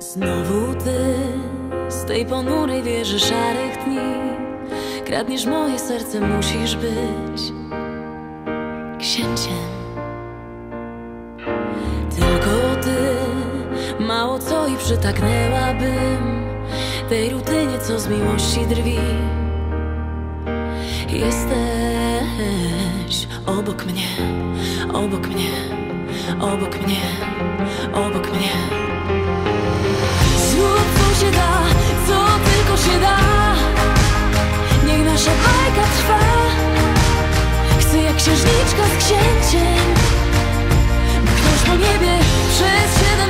Znowu ty z tej ponurej wieży szarych dni. Kradniesz moje serce, musisz być księciem. Tylko ty, mało co i przytaknęłabym Tej rutynie, co z miłości drwi. Jesteś obok mnie, obok mnie, obok mnie, obok mnie się da, co tylko się da. Niech nasza bajka trwa. Chcę jak księżniczka z księciem Mknąć po niebie przez siedem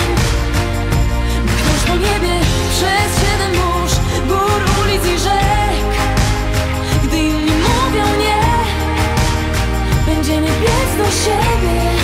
po niebie przez siedem mórz Gór, ulic i rzek. Gdy inni mówią nie Będziemy biec do siebie